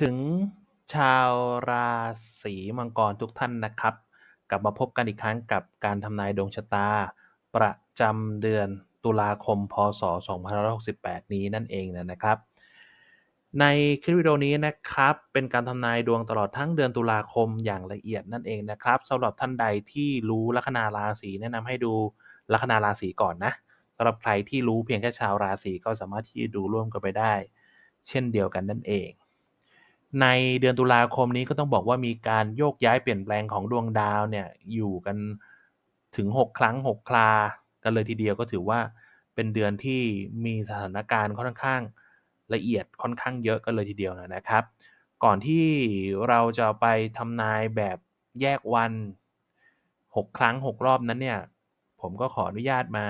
ถึงชาวราศีมังกรทุกท่านนะครับ กลับมาพบกันอีกครั้งกับการทำนายดวงชะตา ประจำเดือนตุลาคมพศ 2568 นี้นั่นเองนะครับ ในคลิปวิดีโอนี้นะครับ เป็นการทำนายดวงตลอดทั้งเดือนตุลาคมอย่างละเอียดนั่นเองนะครับสำหรับท่านใดที่รู้ลัคนาราศีแนะนำให้ดูลัคนาราศีก่อนนะสำหรับใครที่รู้เพียงแค่ชาวราศีก็สามารถที่จะดูร่วมกันไปได้ เช่นเดียวกันนั่นเอง ในเดือนตุลาคมนี้ก็ต้องบอกว่ามีการโยกย้ายเปลี่ยนแปลงของดวงดาวเนี่ยอยู่กันถึง 6 ครั้ง 6ครากันเลยทีเดียวก็ถือว่าเป็นเดือนที่มีสถานการณ์ค่อนข้างละเอียดค่อนข้างเยอะกันเลยทีเดียวนะครับ ก่อนที่เราจะไปทำนายแบบแยกวัน 6 ครั้ง 6 รอบนั้นเนี่ยผมก็ขออนุญาตมา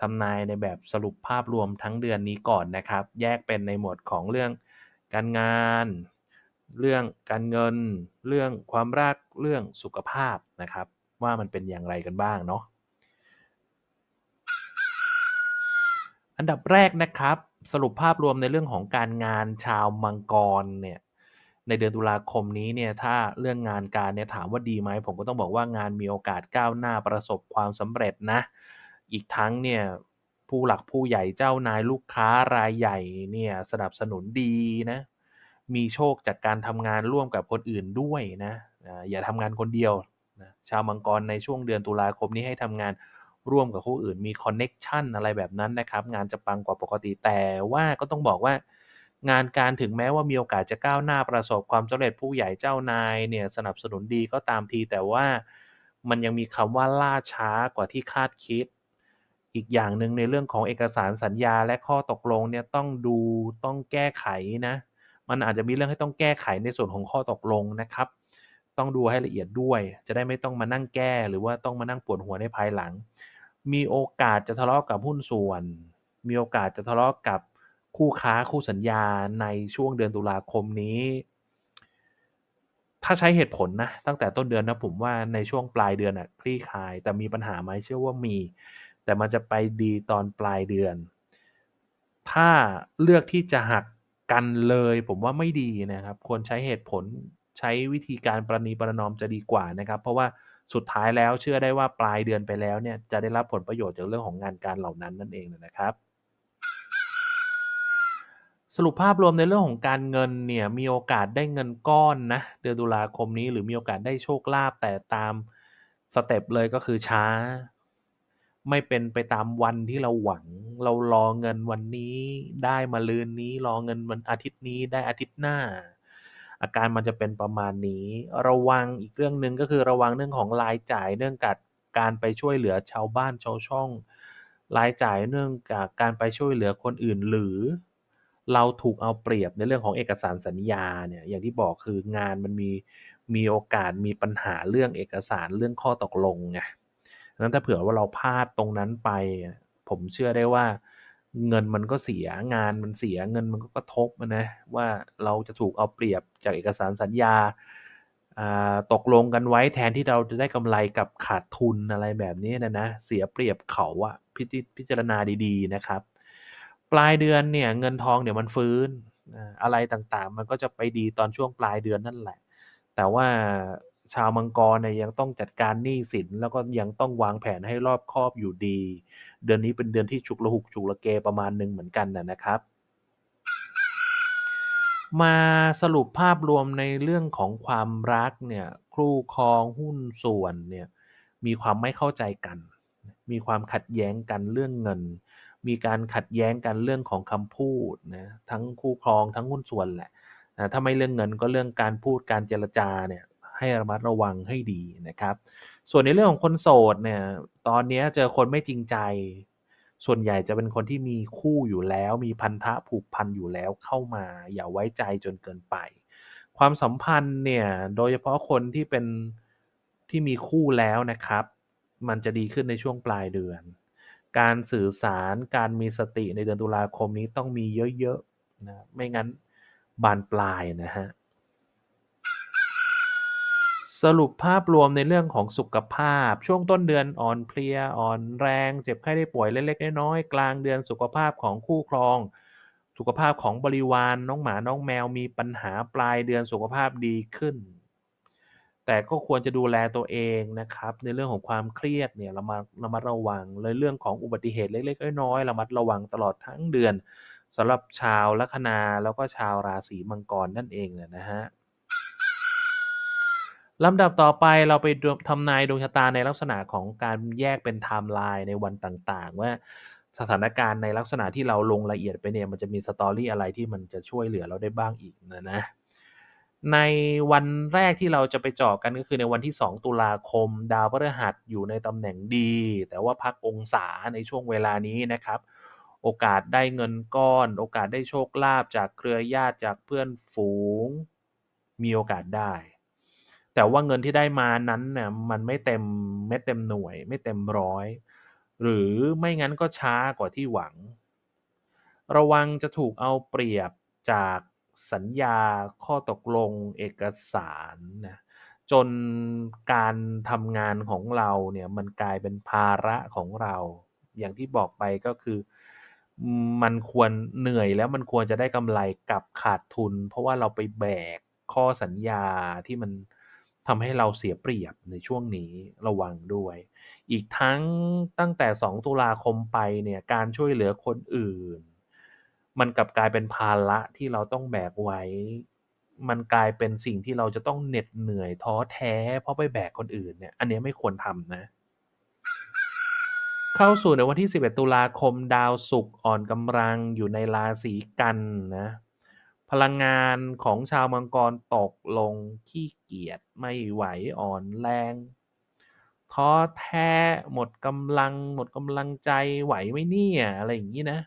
ทำนายในแบบสรุปภาพรวมทั้งเดือนนี้ก่อนนะครับ แยกเป็นในหมวดของเรื่องการงาน เรื่องการเงิน เรื่องความรักเรื่องสุขภาพนะครับ ว่ามันเป็นอย่างไรกันบ้างเนาะอันดับแรกนะครับ สรุปภาพรวมในเรื่องของการงานชาวมังกรเนี่ยในเดือนตุลาคมนี้เนี่ยถ้าเรื่องงานการเนี่ยถามว่าดีไหมผมก็ต้องบอกว่างานมีโอกาสก้าวหน้าประสบความสำเร็จนะ อีกทั้งเนี่ยผู้หลักผู้ใหญ่เจ้านายลูกค้ารายใหญ่เนี่ยสนับสนุนดีนะ มีโชคจากการทำงานร่วมกับคนอื่นด้วยนะอย่าทำงานคนเดียวนะชาวมังกรในช่วงเดือนตุลาคมนี้ให้ทำงานร่วมกับผู้อื่นมีคอนเน็กชันอะไรแบบนั้นนะครับ งานจะปังกว่าปกติ แต่ว่าก็ต้องบอกว่างานการถึงแม้ว่ามีโอกาสจะก้าวหน้าประสบความสำเร็จผู้ใหญ่เจ้านายเนี่ยสนับสนุนดีก็ตามที แต่ว่ามันยังมีคำว่าล่าช้ากว่าที่คาดคิด อีกอย่างหนึ่งในเรื่องของเอกสารสัญญาและข้อตกลงเนี่ยต้องดูต้องแก้ไขนะ มันอาจจะมีเรื่องให้ต้องแก้ไขในส่วนของข้อตกลงนะครับ ต้องดูให้ละเอียดด้วย จะได้ไม่ต้องมานั่งแก้ หรือว่าต้องมานั่งปวดหัวในภายหลัง มีโอกาสจะทะเลาะกับหุ้นส่วน มีโอกาสจะทะเลาะกับคู่ค้าคู่สัญญาในช่วงเดือนตุลาคมนี้ ถ้าใช้เหตุผลนะ ตั้งแต่ต้นเดือนนะผมว่าในช่วงปลายเดือนอะคลี่คลาย แต่มีปัญหาไหมเชื่อว่ามี แต่มันจะไปดีตอนปลายเดือน ถ้าเลือกที่จะหัก กันเลยผมว่าไม่ดีนะครับ ควรใช้เหตุผลใช้วิธีการประนีประนอมจะดีกว่านะครับ เพราะว่าสุดท้ายแล้วเชื่อได้ว่าปลายเดือนไปแล้วเนี่ยจะได้รับผลประโยชน์จากเรื่องของงานการเหล่านั้นนั่นเองนะครับ สรุปภาพรวมในเรื่องของการเงินเนี่ยมีโอกาสได้เงินก้อนนะเดือนตุลาคมนี้หรือมีโอกาสได้โชคลาภแต่ตามสเต็ปเลยก็คือช้า ไม่เป็นไปตามวันที่เราหวัง เรารอเงินวันนี้ ได้มาลืนนี้ รอเงินวันอาทิตย์นี้ได้อาทิตย์หน้า อาการมันจะเป็นประมาณนี้ ระวังอีกเรื่องหนึ่งก็คือระวังเรื่องของรายจ่ายเนื่องจากการไปช่วยเหลือชาวบ้านชาวช่องรายจ่ายเนื่องจากการไปช่วยเหลือคนอื่นหรือ เราถูกเอาเปรียบในเรื่องของเอกสารสัญญาเนี่ยอย่างที่บอกคืองานมันมีมีโอกาสมีปัญหาเรื่องเอกสารเรื่องข้อตกลงไง นั้นถ้าเผื่อว่าเราพลาดตรงนั้นไป ผมเชื่อได้ว่า เงินมันก็เสียงานมันเสียเงินมันก็กระทบนะว่าเราจะถูกเอาเปรียบจากเอกสารสัญญาตกลงกันไว้แทนที่เราจะได้กำไรกับขาดทุนอะไรแบบนี้นะนะเสียเปรียบเขาอะพิจารณาดีๆนะครับ ปลายเดือนเนี่ยเงินทองเดี๋ยวมันฟื้นอะไรต่างๆ มันก็จะไปดีตอนช่วงปลายเดือนนั่นแหละ แต่ว่า ชาวมังกรเนี่ยยังต้องจัดการหนี้สิน แล้วก็ยังต้องวางแผนให้รอบคอบอยู่ดี เดือนนี้เป็นเดือนที่ฉุกละหุกฉุกละเกประมาณหนึ่งเหมือนกันนะครับ มาสรุปภาพรวมในเรื่องของความรักเนี่ยคู่ครองหุ้นส่วนเนี่ยมีความไม่เข้าใจกัน มีความขัดแย้งกันเรื่องเงิน มีการขัดแย้งกันเรื่องของคำพูดนะทั้งคู่ครองทั้งหุ้นส่วนแหละนะถ้าไม่เรื่องเงินก็เรื่องการพูดการเจรจาเนี่ย ให้ระมัดระวังให้ดีนะครับ ส่วนในเรื่องของคนโสดเนี่ยตอนนี้เจอคนไม่จริงใจ ส่วนใหญ่จะเป็นคนที่มีคู่อยู่แล้ว มีพันธะผูกพันอยู่แล้วเข้ามา อย่าไว้ใจจนเกินไป ความสัมพันธ์เนี่ยโดยเฉพาะคนที่เป็นที่มีคู่แล้วนะครับ มันจะดีขึ้นในช่วงปลายเดือน การสื่อสารการมีสติในเดือนตุลาคมนี้ต้องมีเยอะๆนะไม่งั้นบานปลายนะฮะ สรุปภาพรวมในเรื่องของสุขภาพ ช่วงต้นเดือนอ่อนเพลียอ่อนแรง เจ็บไข้ได้ป่วยเล็กๆน้อยๆกลางเดือนสุขภาพของคู่ครอง สุขภาพของบริวารน้องหมาน้องแมวมีปัญหาปลายเดือนสุขภาพดีขึ้น แต่ก็ควรจะดูแลตัวเองนะครับ ในเรื่องของความเครียดเนี่ยระมัดระมัดระวังเลยเรื่องของอุบัติเหตุเล็กๆน้อยๆระมัดระวังตลอดทั้งเดือนสำหรับชาวลัคนาแล้วก็ชาวราศีมังกรนั่นเองนะฮะ ลำดับต่อไปเราไปทำนายดวงชะตาในลักษณะของการแยกเป็นไทม์ไลน์ในวันต่างๆ ว่าสถานการณ์ในลักษณะที่เราลงละเอียดไปเนี่ยมันจะมีสตอรี่อะไรที่มันจะช่วยเหลือเราได้บ้างอีกนะนะในวันแรกที่เราจะไปเจาะกันก็คือในวันที่ 2 ตุลาคม ดาวพฤหัสอยู่ในตำแหน่งดี แต่ว่าพักองศาในช่วงเวลานี้นะครับ โอกาสได้เงินก้อน โอกาสได้โชคลาภจากเครือญาติจากเพื่อนฝูง มีโอกาสได้ แต่ว่าเงินที่ได้มานั้นเนี่ยมันไม่เต็มไม่เต็มหน่วย ไม่เต็มร้อย หรือไม่งั้นก็ช้ากว่าที่หวัง ระวังจะถูกเอาเปรียบจากสัญญาข้อตกลงเอกสารนะจนการทำงานของเราเนี่ยมันกลายเป็นภาระของเรา อย่างที่บอกไปก็คือ มันควรเหนื่อยแล้วมันควรจะได้กำไรกับขาดทุน เพราะว่าเราไปแบกข้อสัญญาที่มัน ทำให้เราเสียเปรียบในช่วงนี้ระวังด้วย อีกทั้งตั้งแต่ 2 ตุลาคมไปเนี่ยการช่วยเหลือคนอื่น มันกลับกลายเป็นภาระที่เราต้องแบกไว้ มันกลายเป็นสิ่งที่เราจะต้องเหน็ดเหนื่อยท้อแท้ เพราะไปแบกคนอื่นเนี่ยอันนี้ไม่ควรทำนะเข้าสู่ในวันที่ 11 ตุลาคมดาวศุกร์อ่อนกำลังอยู่ในราศีกันนะ พลังงานของชาวมังกรตกลงขี้เกียจไม่ไหวอ่อนแรงท้อแท้หมดกำลัง หมดกำลังใจไหวไหมเนี่ยอะไรอย่างนี้นะ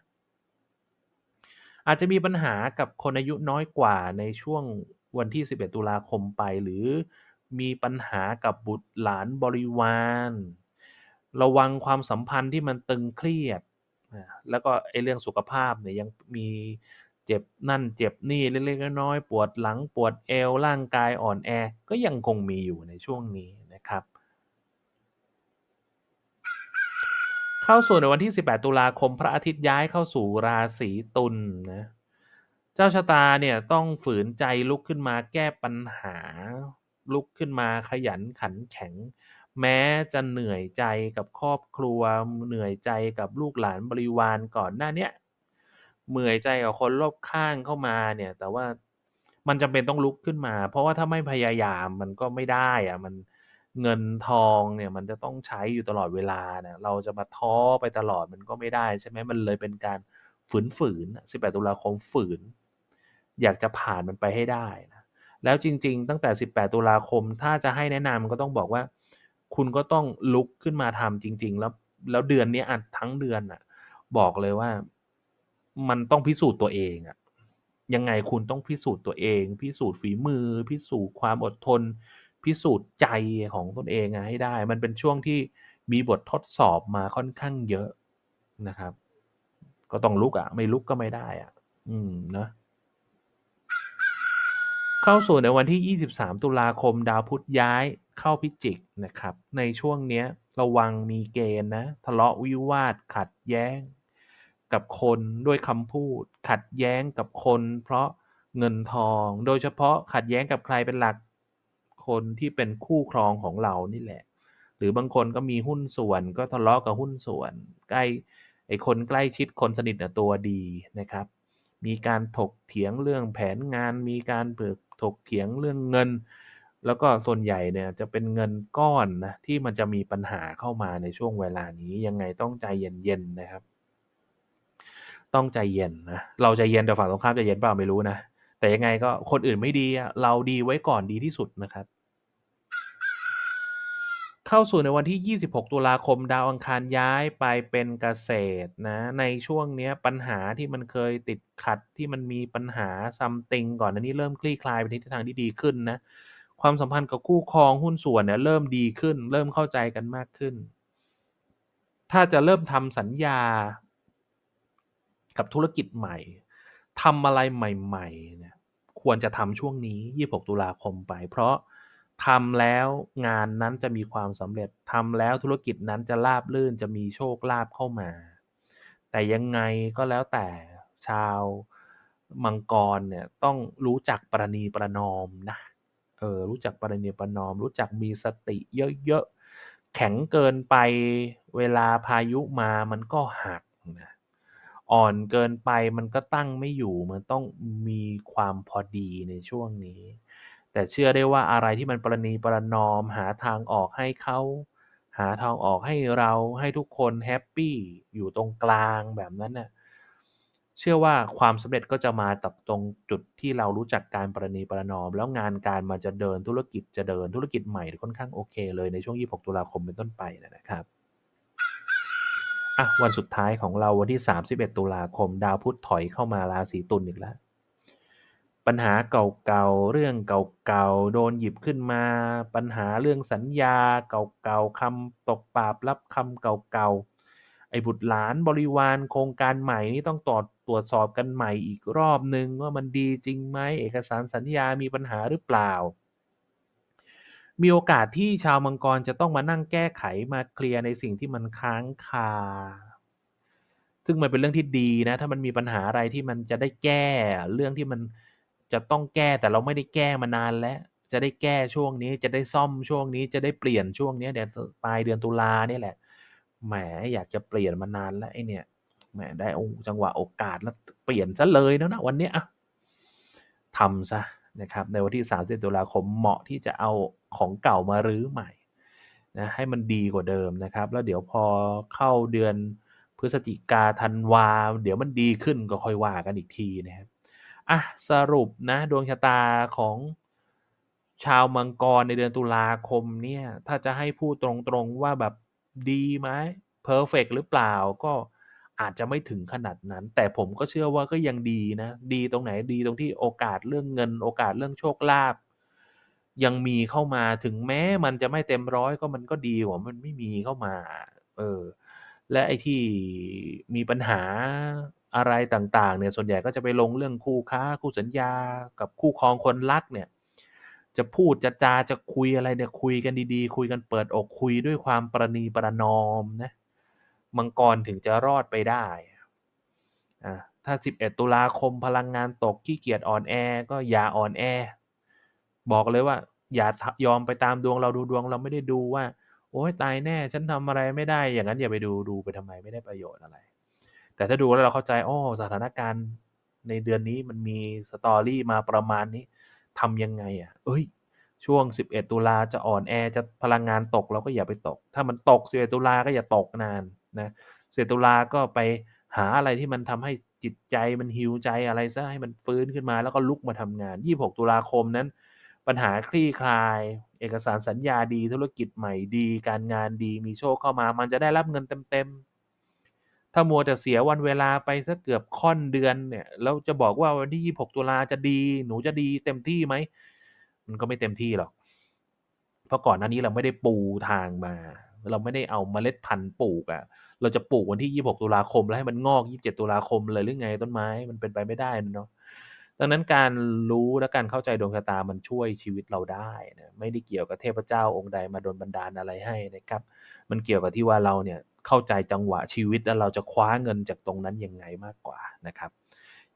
อาจจะมีปัญหากับคนอายุน้อยกว่าในช่วงวันที่ 11 ตุลาคมไปหรือมีปัญหากับบุตรหลานบริวาร ระวังความสัมพันธ์ที่มันตึงเครียด แล้วก็ไอ้เรื่องสุขภาพเนี่ยยังมี เจ็บนั่นเจ็บนี่เล็กๆน้อยๆปวดหลังปวดเอวร่างกายอ่อนแอ ก็ยังคงมีอยู่ในช่วงนี้นะครับ เข้าสู่ในวันที่ 18 ตุลาคมพระอาทิตย์ย้ายเข้าสู่ราศีตุลนะเจ้าชะตาเนี่ยต้องฝืนใจลุกขึ้นมาแก้ปัญหา ลุกขึ้นมาขยันขันแข็ง แม้จะเหนื่อยใจกับครอบครัวเหนื่อยใจกับลูกหลานบริวารก่อนหน้าเนี้ย เหนื่อยใจกับคนรอบข้างเข้ามาเนี่ย แต่ว่ามันจำเป็นต้องลุกขึ้นมา เพราะว่าถ้าไม่พยายามมันก็ไม่ได้อะมันเงินทองเนี่ย มันจะต้องใช้อยู่ตลอดเวลาเนี่ยเราจะมาท้อไปตลอดมันก็ไม่ได้ใช่ไหมมันเลยเป็นการฝืนฝืนสิบแปดตุลาคมฝืน อยากจะผ่านมันไปให้ได้นะแล้วจริง ๆ ตั้งแต่ 18 ตุลาคม ถ้าจะให้แนะนำก็ต้องบอกว่า คุณก็ต้องลุกขึ้นมาทำจริง ๆ แล้วแล้วเดือนนี้อะทั้งเดือนอะ บอกเลยว่า มันต้องพิสูจน์ตัวเองอะยังไงคุณต้องพิสูจน์ตัวเอง พิสูจน์ฝีมือ พิสูจน์ความอดทน พิสูจน์ใจของตนเองให้ได้ มันเป็นช่วงที่มีบททดสอบมาค่อนข้างเยอะนะครับ ก็ต้องลุกอะ ไม่ลุกก็ไม่ได้อะ อืมนะเข้าสู่ในวันที่ 23 ตุลาคม ดาวพุธย้ายเข้าพิจิกนะครับ ในช่วงเนี้ย ระวังมีเกณฑ์นะ ทะเลาะวิวาทขัดแย้ง กับคนด้วยคำพูด ขัดแย้งกับคน เพราะเงินทอง โดยเฉพาะขัดแย้งกับใครเป็นหลักคนที่เป็นคู่ครองของเรานี่แหละ หรือบางคนก็มีหุ้นส่วนก็ทะเลาะกับหุ้นส่วน ใกล้ไอ้คนใกล้ชิดคนสนิทตัวดีนะครับ มีการถกเถียงเรื่องแผนงาน มีการเปิดถกเถียงเรื่องเงิน แล้วก็ส่วนใหญ่เนี่ยจะเป็นเงินก้อนนะที่มันจะมีปัญหาเข้ามาในช่วงเวลานี้ยังไงต้องใจเย็นๆนะครับ ต้องใจเย็นนะเราใจเย็นแต่ฝั่งตรงข้ามใจเย็นเปล่าไม่รู้นะแต่ยังไงก็คนอื่นไม่ดีเราดีไว้ก่อนดีที่สุดนะครับเข้าสู่ในวันที่ 26 ตุลาคมดาวอังคารย้ายไปเป็นเกษตรนะในช่วงนี้ปัญหาที่มันเคยติดขัดที่มันมีปัญหาซัมติงก่อนอันนี้เริ่มคลี่คลายไปในทิศทางที่ดีขึ้นนะความสัมพันธ์กับคู่ครองหุ้นส่วนเนี่ยเริ่มดีขึ้น เริ่มเข้าใจกันมากขึ้น ถ้าจะเริ่มทำสัญญา กับธุรกิจใหม่ทำอะไรใหม่ๆเนี่ยควรจะทำช่วงนี้ 26 ตุลาคมไป เพราะทำแล้วงานนั้นจะมีความสำเร็จทำแล้วธุรกิจนั้นจะราบรื่นจะมีโชคลาภเข้ามา แต่ยังไงก็แล้วแต่ชาวมังกรเนี่ยต้องรู้จักประนีประนอมนะเออรู้จักประนีประนอม รู้จักมีสติเยอะๆแข็งเกินไปเวลาพายุมามันก็หักนะ อ่อนเกินไปมันก็ตั้งไม่อยู่มันต้องมีความพอดีในช่วงนี้ แต่เชื่อได้ว่าอะไรที่มันประนีประนอมหาทางออกให้เขาหาทางออกให้เราให้ทุกคนแฮปปี้อยู่ตรงกลางแบบนั้นน่ะเชื่อว่าความสำเร็จก็จะมาจากตรงจุดที่เรารู้จักการประนีประนอม แล้วงานการมันจะเดินธุรกิจจะเดินธุรกิจใหม่ค่อนข้างโอเคเลยในช่วง 26 ตุลาคมเป็นต้นไปนะครับ อะวันสุดท้ายของเราวันที่ 31 ตุลาคม ดาวพุธถอยเข้ามาราศีตุลอีกแล้ว ปัญหาเก่าๆ เรื่องเก่าๆ โดนหยิบขึ้นมา ปัญหาเรื่องสัญญาเก่าๆคำตกปากรับคำเก่าๆ ไอ้บุตรหลานบริวารโครงการใหม่นี่ต้องตรวจตรวจสอบกันใหม่อีกรอบหนึ่งว่ามันดีจริงไหมเอกสารสัญญามีปัญหาหรือเปล่า มีโอกาสที่ชาวมังกรจะต้องมานั่งแก้ไขมาเคลียร์ในสิ่งที่มันค้างคา ซึ่งมันเป็นเรื่องที่ดีนะ ถ้ามันมีปัญหาอะไรที่มันจะได้แก้เรื่องที่มันจะต้องแก้แต่เราไม่ได้แก้มานานแล้ว จะได้แก้ช่วงนี้จะได้ซ่อมช่วงนี้จะได้เปลี่ยนช่วงนี้เดือนปลายเดือนตุลาเนี่ยแหละแหมอยากจะเปลี่ยนมานานแล้วไอเนี่ยแหมได้โอจังหวะโอกาสแล้วเปลี่ยนเสียเลยแล้วนะวันเนี้ยอะทำเสียนะครับ ในวันที่31ตุลาคมเหมาะที่จะเอา ของเก่ามารื้อใหม่นะให้มันดีกว่าเดิมนะครับ แล้วเดี๋ยวพอเข้าเดือนพฤศจิกาธันวา เดี๋ยวมันดีขึ้นก็ค่อยว่ากันอีกทีนะครับอะสรุปนะดวงชะตาของชาวมังกรในเดือนตุลาคมเนี่ยถ้าจะให้พูดตรงๆว่าแบบดีไหมเพอร์เฟกต์หรือเปล่าก็อาจจะไม่ถึงขนาดนั้น แต่ผมก็เชื่อว่าก็ยังดีนะ ดีตรงไหนดีตรงที่โอกาสเรื่องเงิน โอกาสเรื่องโชคลาภ ยังมีเข้ามาถึงแม้มันจะไม่เต็ม100ก็มันก็ดีกว่ามันไม่มีเข้ามา เออ และไอ้ที่มีปัญหาอะไรต่างๆ เนี่ย ส่วนใหญ่ก็จะไปลงเรื่องคู่ค้า คู่สัญญากับคู่ครองคนรักเนี่ย จะพูดจะจาจะคุยอะไรเนี่ยคุยกันดีๆ คุยกันเปิดอกคุยด้วยความประนีประนอมนะมังกรถึงจะรอดไปได้อ่าถ้า 11 ตุลาคมพลังงานตกขี้เกียจอ่อนแอ ก็อย่าอ่อนแอ บอกเลยว่า อย่ายอมไปตามดวงเราดูดวงเราไม่ได้ดูว่า โอ๊ยตายแน่ ฉันทำอะไรไม่ได้ อย่างนั้นอย่าไปดูดูไปทำไมไม่ได้ประโยชน์อะไร แต่ถ้าดูแล้วเราเข้าใจอ้อสถานการณ์ในเดือนนี้มันมี story มาประมาณนี้ทำยังไงอะเฮ้ย ช่วง 11 ตุลาจะอ่อนแอจะพลังงานตกเราก็อย่าไปตก ถ้ามันตก 11 ตุลาก็อย่าตกนานนะ11ตุลาก็ไปหาอะไรที่มันทำให้จิตใจมัน heal ใจอะไรเสียให้มันฟื้นขึ้นมาแล้วก็ลุกมาทำงาน 26 ตุลาคมนั้น ปัญหาคลี่คลาย เอกสารสัญญาดีธุรกิจใหม่ดี การงานดีมีโชคเข้ามา มันจะได้รับเงินเต็มๆ ถ้ามัวแต่เสียวันเวลาไปสียเกือบค่อนเดือนเนี่ยแล้วจะบอกว่าวันที่ 26 ตุลาจะดี หนูจะดีเต็มที่ไหม มันก็ไม่เต็มที่หรอก เพราะก่อนหน้านี้เราไม่ได้ปูทางมา เราไม่ได้เอาเมล็ดพันธุ์ปลูกอะเราจะปลูกวันที่ 26 ตุลาคม แล้วให้มันงอก 27 ตุลาคมเลยหรือไงต้นไม้มันเป็นไปไม่ได้เนาะ ดังนั้นการรู้และการเข้าใจดวงชะตามันช่วยชีวิตเราได้นะไม่ได้เกี่ยวกับเทพเจ้าองค์ใดมาดลบันดาลอะไรให้นะครับ มันเกี่ยวกับที่ว่าเราเนี่ยเข้าใจจังหวะชีวิตแล้วเราจะคว้าเงินจากตรงนั้นยังไงมากกว่านะครับ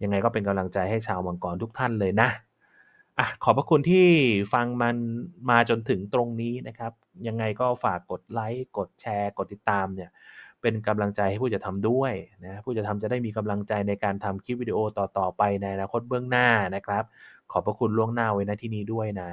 ยังไงก็เป็นกำลังใจให้ชาวมังกรทุกท่านเลยนะอะขอบพระคุณที่ฟังมันมาจนถึงตรงนี้นะครับ ยังไงก็ฝากกดไลก์กดแชร์ กดติดตามเนี่ย เป็นกำลังใจให้ผู้จะทำด้วยนะผู้จะทำจะได้มีกำลังใจในการทำคลิปวิดีโอต่อๆไปในอนาคตเบื้องหน้านะครับ ขอบพระคุณล่วงหน้าไว้ณที่นี้ด้วยนะ